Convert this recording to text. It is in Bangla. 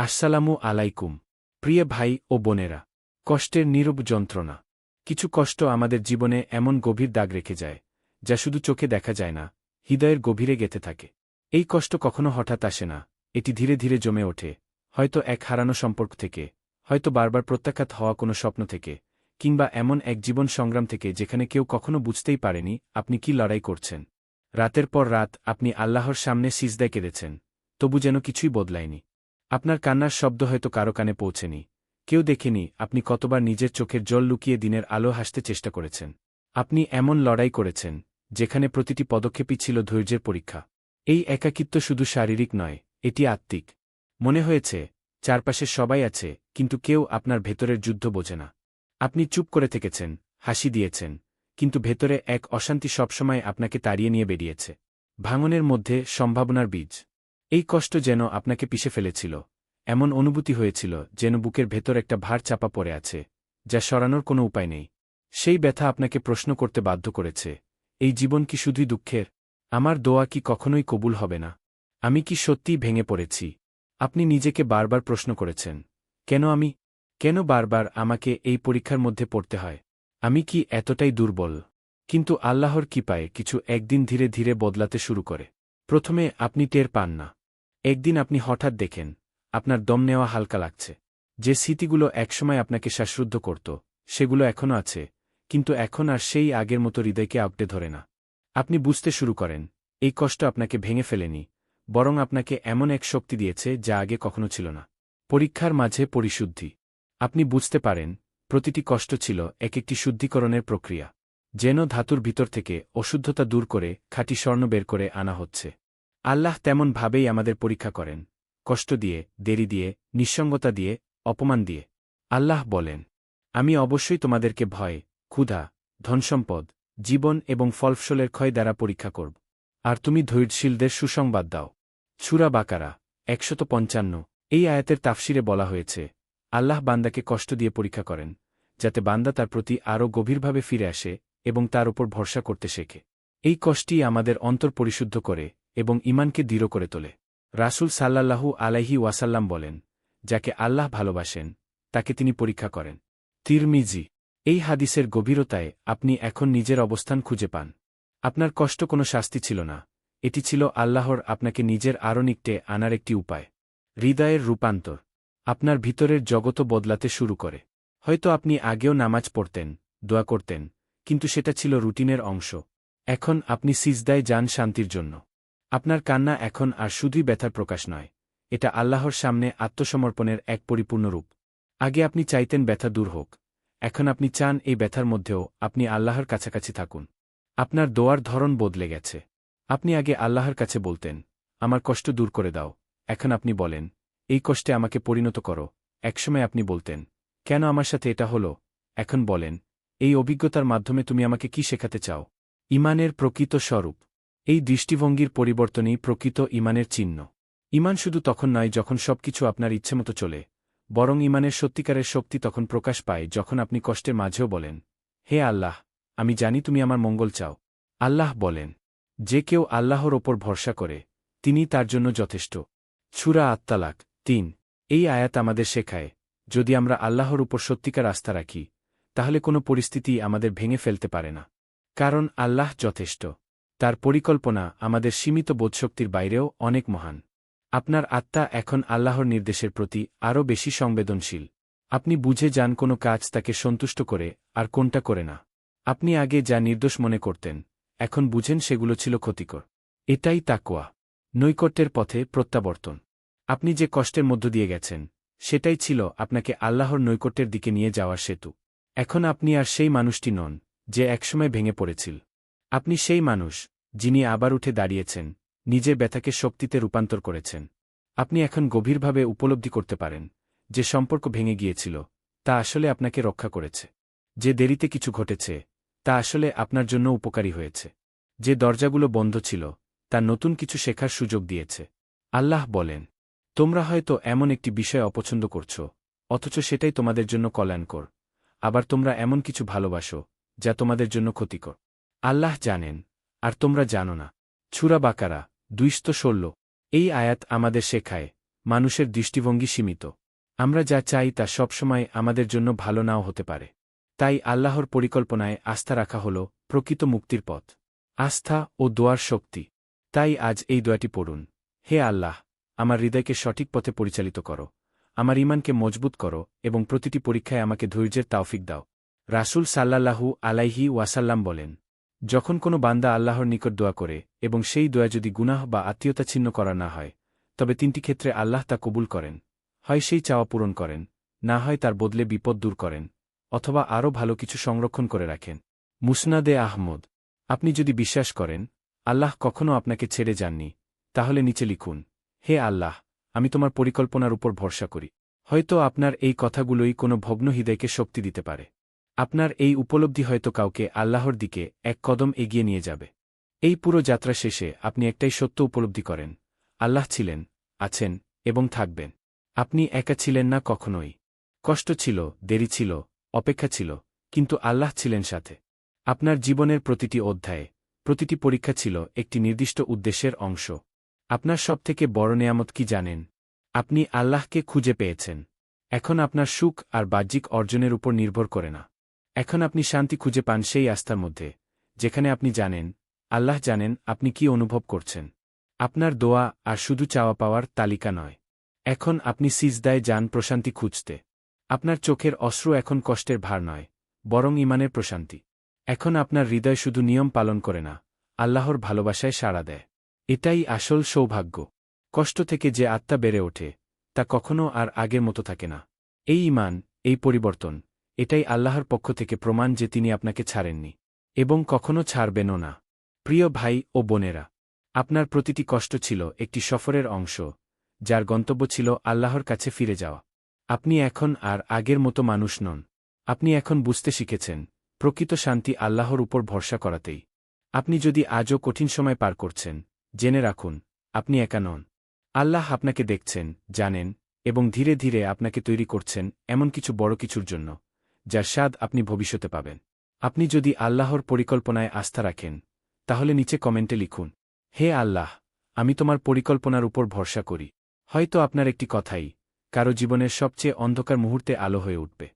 আসসালামু আলাইকুম, প্রিয় ভাই ও বোনেরা। কষ্টের নীরব যন্ত্রণা। কিছু কষ্ট আমাদের জীবনে এমন গভীর দাগ রেখে যায়, যা শুধু চোখে দেখা যায় না, হৃদয়ের গভীরে গেঁথে থাকে। এই কষ্ট কখনো হঠাৎ আসে না, এটি ধীরে ধীরে জমে ওঠে। হয়তো এক হারানো সম্পর্ক থেকে, হয়তো বারবার প্রত্যাখ্যাত হওয়া কোনো স্বপ্ন থেকে, কিংবা এমন এক জীবন সংগ্রাম থেকে যেখানে কেউ কখনো বুঝতেই পারেনি আপনি কি লড়াই করছেন। রাতের পর রাত আপনি আল্লাহর সামনে সিজদায় কেঁদেছেন, তবু যেন কিছুই বদলায়নি। আপনার কান্নার শব্দ হয়তো কারও কানে পৌঁছেনি। কেউ দেখেনি, আপনি কতবার নিজের চোখের জল লুকিয়ে দিনের আলো হাসতে চেষ্টা করেছেন। আপনি এমন লড়াই করেছেন, যেখানে প্রতিটি পদক্ষেপই ছিল ধৈর্যের পরীক্ষা। এই একাকিত্ব শুধু শারীরিক নয়, এটি আত্মিক। মনে হয়েছে, চারপাশে সবাই আছে, কিন্তু কেউ আপনার ভেতরের যুদ্ধ বোঝে না। আপনি চুপ করে থেকেছেন, হাসি দিয়েছেন, কিন্তু ভেতরে এক অশান্তি সবসময় আপনাকে তাড়িয়ে নিয়ে বেরিয়েছে। ভাঙনের মধ্যে সম্ভাবনার বীজ। এই কষ্ট যেন আপনাকে পিষে ফেলেছিল, এমন অনুভূতি হয়েছিল যেন বুকের ভেতর একটা ভার চাপা পড়ে আছে, যা সরানোর কোনো উপায় নেই। সেই ব্যথা আপনাকে প্রশ্ন করতে বাধ্য করেছে, এই জীবন কি শুধুই দুঃখের? আমার দোয়া কি কখনোই কবুল হবে না? আমি কি সত্যিই ভেঙে পড়েছি? আপনি নিজেকে বারবার প্রশ্ন করেছেন, কেন আমি? কেন বারবার আমাকে এই পরীক্ষার মধ্যে পড়তে হয়? আমি কি এতটাই দুর্বল? কিন্তু আল্লাহর কৃপায় কিছু একদিন ধীরে ধীরে বদলাতে শুরু করে। প্রথমে আপনি টের পান না একদিন আপনি হঠাৎ দেখেন, আপনার দম নেওয়া হালকা লাগছে। যে স্মৃতিগুলো একসময় আপনাকে শ্বাসরুদ্ধ করত, সেগুলো এখনও আছে, কিন্তু এখন আর সেই আগের মতো হৃদয়কে আঁকড়ে ধরে না। আপনি বুঝতে শুরু করেন, এই কষ্ট আপনাকে ভেঙে ফেলেনি, বরং আপনাকে এমন এক শক্তি দিয়েছে যা আগে কখনো ছিল না। পরীক্ষার মাঝে পরিশুদ্ধি। আপনি বুঝতে পারেন, প্রতিটি কষ্ট ছিল এক একটি শুদ্ধিকরণের প্রক্রিয়া। যেন ধাতুর ভিতর থেকে অশুদ্ধতা দূর করে খাঁটি স্বর্ণ বের করে আনা হচ্ছে। আল্লাহ তেমন ভাবেই আমাদের পরীক্ষা করেন, কষ্ট দিয়ে, দেরি দিয়ে, নিঃসঙ্গতা দিয়ে, অপমান দিয়ে। আল্লাহ বলেন, আমি অবশ্যই তোমাদেরকে ভয়, ক্ষুধা, ধনসম্পদ, জীবন এবং ফলফসলের ক্ষয় দ্বারা পরীক্ষা করব। আর তুমি ধৈর্যশীলদের সুসংবাদ দাও। ছুরা বাকারা, একশত পঞ্চান্ন, এই আয়াতের তাফসিরে বলা হয়েছে, আল্লাহ বান্দাকে কষ্ট দিয়ে পরীক্ষা করেন, যাতে বান্দা তার প্রতি আরও গভীরভাবে ফিরে আসে এবং তার উপর ভরসা করতে শেখে। এই কষ্টই আমাদের অন্তর পরিশুদ্ধ করে এবং ইমানকে দৃঢ় করে তোলে। রাসুল সাল্লাল্লাহু আলাইহি ওয়াসাল্লাম বলেন, যাকে আল্লাহ ভালোবাসেন, তাকে তিনি পরীক্ষা করেন। তিরমিজি, এই হাদিসের গভীরতায় আপনি এখন নিজের অবস্থান খুঁজে পান। আপনার কষ্ট কোনো শাস্তি ছিল না। এটি ছিল আল্লাহর আপনাকে নিজের আরও নিকটে আনার একটি উপায়। হৃদয়ের রূপান্তর আপনার ভিতরের জগত বদলাতে শুরু করে। হয়তো আপনি আগেও নামাজ পড়তেন, দোয়া করতেন, কিন্তু সেটা ছিল রুটিনের অংশ। এখন আপনি সিজদায় যান শান্তির জন্য। আপনার কান্না এখন আর শুধুই ব্যথার প্রকাশ নয়, এটা আল্লাহর সামনে আত্মসমর্পণের এক পরিপূর্ণ রূপ। আগে আপনি চাইতেন ব্যথা দূর হোক, এখন আপনি চান এই ব্যথার মধ্যেও আপনি আল্লাহর কাছাকাছি থাকুন। আপনার দোয়ার ধরন বদলে গেছে। আপনি আগে আল্লাহর কাছে বলতেন, আমার কষ্ট দূর করে দাও। এখন আপনি বলেন, এই কষ্টে আমাকে পরিণত করো। একসময় আপনি বলতেন, কেন আমার সাথে এটা হলো? এখন বলেন, এই অভিজ্ঞতার মাধ্যমে তুমি আমাকে কি শেখাতে চাও? ইমানের প্রকৃত স্বরূপ। এই দৃষ্টিভঙ্গির পরিবর্তনই প্রকৃত ইমানের চিহ্ন। ইমান শুধু তখন নয় যখন সবকিছু আপনার ইচ্ছেমতো চলে, বরং ইমানের সত্যিকারের শক্তি তখন প্রকাশ পায় যখন আপনি কষ্টের মাঝেও বলেন, হে আল্লাহ, আমি জানি তুমি আমার মঙ্গল চাও। আল্লাহ বলেন, যে কেউ আল্লাহর ওপর ভরসা করে তিনি তার জন্য যথেষ্ট। ছুরা আত্মালাক তিন। এই আয়াত আমাদের শেখায়, যদি আমরা আল্লাহর উপর সত্যিকার আস্থা রাখি, তাহলে কোনো পরিস্থিতি আমাদের ভেঙে ফেলতে পারে না। কারণ আল্লাহ যথেষ্ট। তার পরিকল্পনা আমাদের সীমিত বোধশক্তির বাইরেও অনেক মহান। আপনার আত্মা এখন আল্লাহর নির্দেশের প্রতি আরও বেশি সংবেদনশীল। আপনি বুঝে যান কোনো কাজ তাকে সন্তুষ্ট করে আর কোনটা করে না। আপনি আগে যা নির্দোষ মনে করতেন, এখন বুঝেন সেগুলো ছিল ক্ষতিকর। এটাই তাকোয়া নৈকট্যের পথে প্রত্যাবর্তন। আপনি যে কষ্টের মধ্য দিয়ে গেছেন, সেটাই ছিল আপনাকে আল্লাহর নৈকট্যের দিকে নিয়ে যাওয়ার সেতু। এখন আপনি আর সেই মানুষটি নন, যে একসময় ভেঙে পড়েছিল। আপনি সেই মানুষ, যিনি আবার উঠে দাঁড়িয়েছেন, নিজে ব্যথাকে শক্তিতে রূপান্তর করেছেন। আপনি এখন গভীরভাবে উপলব্ধি করতে পারেন, যে সম্পর্ক ভেঙে গিয়েছিল, তা আসলে আপনাকে রক্ষা করেছে। যে দেরিতে কিছু ঘটেছে, তা আসলে আপনার জন্য উপকারী হয়েছে। যে দরজাগুলো বন্ধ ছিল, তা নতুন কিছু শেখার সুযোগ দিয়েছে। আল্লাহ বলেন, তোমরা হয়তো এমন একটি বিষয় অপছন্দ করছ, অথচ সেটাই তোমাদের জন্য কল্যাণকর। আবার তোমরা এমন কিছু ভালোবাসো, যা তোমাদের জন্য ক্ষতিকর। আল্লাহ জানেন, আর তোমরা জানো না। ছুরা বাকারা, দুইশত ষোল। এই আয়াত আমাদের শেখায়, মানুষের দৃষ্টিভঙ্গি সীমিত। আমরা যা চাই তা সবসময় আমাদের জন্য ভালো নাও হতে পারে। তাই আল্লাহর পরিকল্পনায় আস্থা রাখা হল প্রকৃত মুক্তির পথ। আস্থা ও দোয়ার শক্তি। তাই আজ এই দোয়াটি পড়ুন। হে আল্লাহ, আমার হৃদয়কে সঠিক পথে পরিচালিত করো। আমার ইমানকে মজবুত করো এবং প্রতিটি পরীক্ষায় আমাকে ধৈর্যের তাওফিক দাও। রাসূল সাল্লাল্লাহু আলাইহি ওয়াসাল্লাম বলেন যখন কোনো বান্দা আল্লাহর নিকট দোয়া করে এবং সেই দোয়া যদি গুনাহ বা আত্মীয়তা ছিন্ন করা না হয়, তবে তিনটি ক্ষেত্রে আল্লাহ তা কবুল করেন। হয় সেই চাওয়া পূরণ করেন, না হয় তার বদলে বিপদ দূর করেন, অথবা আরও ভালো কিছু সংরক্ষণ করে রাখেন। মুসনাদে আহমদ, আপনি যদি বিশ্বাস করেন, আল্লাহ কখনও আপনাকে ছেড়ে যাননি, তাহলে নিচে লিখুন, হে আল্লাহ, আমি তোমার পরিকল্পনার উপর ভরসা করি। হয়তো আপনার এই কথাগুলোই কোনো ভগ্ন হৃদয়কে শক্তি দিতে পারে। আপনার এই উপলব্ধি হয়তো কাউকে আল্লাহর দিকে এক কদম এগিয়ে নিয়ে যাবে। এই পুরো যাত্রা শেষে আপনি একটাই সত্য উপলব্ধি করেন, আল্লাহ ছিলেন, আছেন এবং থাকবেন। আপনি একা ছিলেন না কখনোই। কষ্ট ছিল, দেরি ছিল, অপেক্ষা ছিল, কিন্তু আল্লাহ ছিলেন সাথে। আপনার জীবনের প্রতিটি অধ্যায়ে, প্রতিটি পরীক্ষা ছিল একটি নির্দিষ্ট উদ্দেশ্যের অংশ। আপনার সবথেকে বড় নেয়ামত কি জানেন? আপনি আল্লাহকে খুঁজে পেয়েছেন। এখন আপনার সুখ আর বাহ্যিক অর্জনের উপর নির্ভর করে না। এখন আপনি শান্তি খুঁজে পান সেই আস্থার মধ্যে, যেখানে আপনি জানেন, আল্লাহ জানেন আপনি কি অনুভব করছেন। আপনার দোয়া আর শুধু চাওয়া পাওয়ার তালিকা নয়। এখন আপনি সিজদায় যান প্রশান্তি খুঁজতে। আপনার চোখের অশ্রু এখন কষ্টের ভার নয়, বরং ইমানের প্রশান্তি। এখন আপনার হৃদয় শুধু নিয়ম পালন করে না, আল্লাহর ভালোবাসায় সাড়া দেয়। এটাই আসল সৌভাগ্য। কষ্ট থেকে যে আত্মা বেড়ে ওঠে, তা কখনও আর আগের মতো থাকে না। এই ইমান, এই পরিবর্তন এটাই আল্লাহর পক্ষ থেকে প্রমাণ যে তিনি আপনাকে ছাড়েননি, এবং কখনও ছাড়বেনও না। প্রিয় ভাই ও বোনেরা, আপনার প্রতিটি কষ্ট ছিল একটি সফরের অংশ, যার গন্তব্য ছিল আল্লাহর কাছে ফিরে যাওয়া। আপনি এখন আর আগের মতো মানুষ নন। আপনি এখন বুঝতে শিখেছেন, প্রকৃত শান্তি আল্লাহর উপর ভরসা করাতেই। আপনি যদি আজও কঠিন সময় পার করছেন, জেনে রাখুন, আপনি একা নন। আল্লাহ আপনাকে দেখছেন, জানেন, এবং ধীরে ধীরে আপনাকে তৈরি করছেন এমন কিছু বড় কিছুর জন্য। যার স্বাদ আপনি ভবিষ্যতে পাবেন। আপনি যদি আল্লাহর পরিকল্পনায় আস্থা রাখেন, তাহলে নিচে কমেন্টে লিখুন, হে আল্লাহ, আমি তোমার পরিকল্পনার উপর ভরসা করি। হয়তো আপনার একটি কথাই, কারও জীবনের সবচেয়ে অন্ধকার মুহূর্তে আলো হয়ে উঠবে।